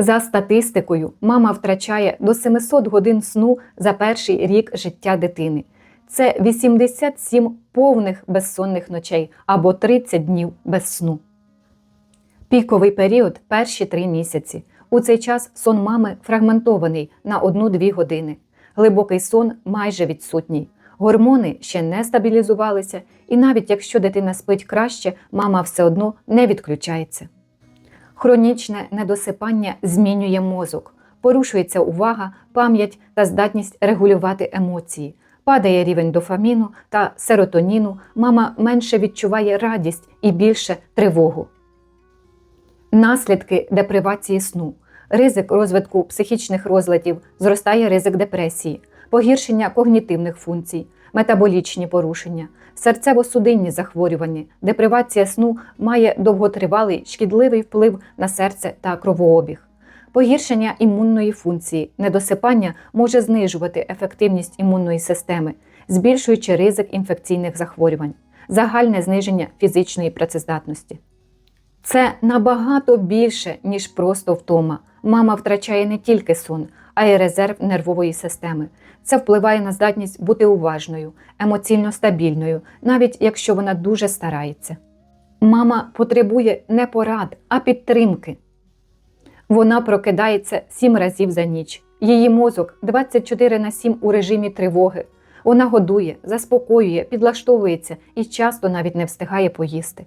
За статистикою, мама втрачає до 700 годин сну за перший рік життя дитини. Це 87 повних безсонних ночей або 30 днів без сну. Піковий період перші три місяці. У цей час сон мами фрагментований на 1-2 години. Глибокий сон майже відсутній. Гормони ще не стабілізувалися, і навіть якщо дитина спить краще, мама все одно не відключається. Хронічне недосипання змінює мозок, порушується увага, пам'ять та здатність регулювати емоції. Падає рівень дофаміну та серотоніну, мама менше відчуває радість і більше тривогу. Наслідки депривації сну, ризик розвитку психічних розладів, зростає ризик депресії, погіршення когнітивних функцій, метаболічні порушення, серцево-судинні захворювання. Депривація сну має довготривалий шкідливий вплив на серце та кровообіг. Погіршення імунної функції, недосипання може знижувати ефективність імунної системи, збільшуючи ризик інфекційних захворювань, загальне зниження фізичної працездатності. Це набагато більше, ніж просто втома. Мама втрачає не тільки сон, а й резерв нервової системи. Це впливає на здатність бути уважною, емоційно стабільною, навіть якщо вона дуже старається. Мама потребує не порад, а підтримки. Вона прокидається сім разів за ніч. Її мозок 24 на 7 у режимі тривоги. Вона годує, заспокоює, підлаштовується і часто навіть не встигає поїсти.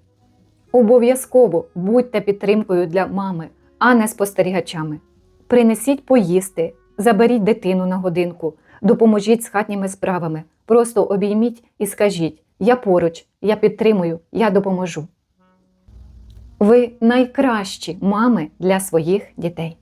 Обов'язково будьте підтримкою для мами, а не спостерігачами. Принесіть поїсти, заберіть дитину на годинку, допоможіть з хатніми справами. Просто обійміть і скажіть: Я поруч, я підтримую, я допоможу. Ви найкращі мами для своїх дітей.